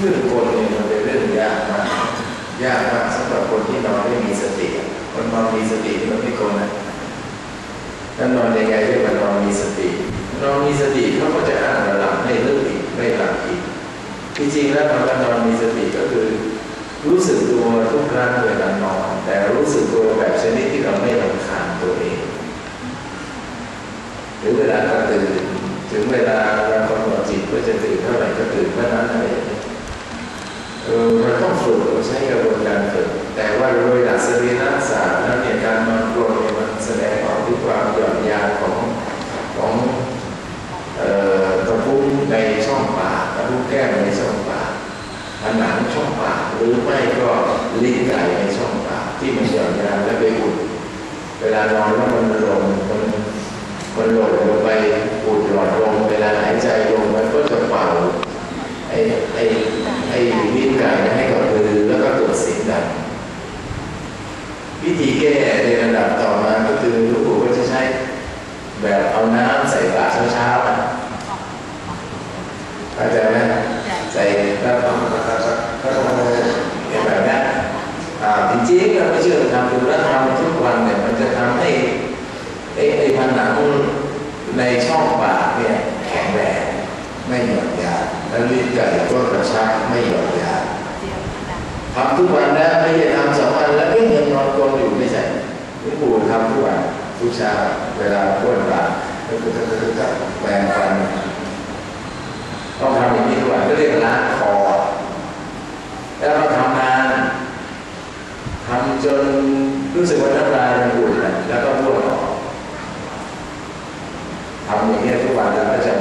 เรื่องคนเนี่ยมันเป็นเรื่องยากมากยากมากสำหรับคนที่นอนไม่มีสติ คนนอนมีสติมันไม่โกนนะถ้านอนยังไงเรียกว่านอนมีสตินอนมีสติเขาก็จะอ้างว่าหลับไม่ลึกอีกไม่หลับอีกที่จริงแล้วนอนนอนมีสติก็คือ รู้สึกตัวทุกครั้งเวลานอน แต่รู้สึกตัวแบบชนิดที่เราไม่รำคาญตัวเองหรือเวลาเรตื่นถึงเวลาเรากำหนดจิตว่าจะตื่นเท่าไหร่ก็ตื่นเท่านั้นอะไรอย่างนี้เออ มันต้องฝึกเราใช้กระบวนการฝึก แต่ว่าโดยหลักสรีระศาสตร์แล้วเนี่ยการนอนกลนเนี่ยมันแสดงออกถึงความหย่อนยานของของเอ่อกระพุ้งในช่องปากกระพุ้งแก้มในช่องปากผนังช่องปากหรือไม่ก็ลิ้นไก่ในช่องปากที่มันหย่อนยานและไปอุดเวลานอนแล้วมันลงมันมันหล่นลงไปอุดหลอดลมเวลาหายใจลงมันก็จะเป่าไอ้ไอ้ไอ้ลิ้นไก่ให้กับมือแล้วก็ตรวจเสียงดัง วิธีแก้ในระดับต่อมาก็คือหลูกปู่ก็จะใช้แบบเอาน้ำใส่ปากเช้าๆนะเข้าใจไหมใส่แล้วก็ก็ก็ก็ก็แบบนั้นอ่าจริงๆเราไม่เชื่อทำดูแล้วทำทุกวันเนี่ยมันจะทำให้ไอ้ไอ้ผนังในช่องปากเนี่ยแข็งแรงไม่หย่อนยานแล้วลิ้นไก่ก็กระชับไม่หย่อนยานทำทุกวันนะไม่ใช่ ลูกเช้าเวลาพ้วนปากก็จะจะแปรงฟันต้องทำอย่างนี้ทุกวันก็เรียกล้างคอแล้วก็ทำงานทำจนรู้สึกว่าน้ำลายมันอุ่นแล้วก็พ้วนออกทำอย่างนี้ทุกวันแล้วก็จะ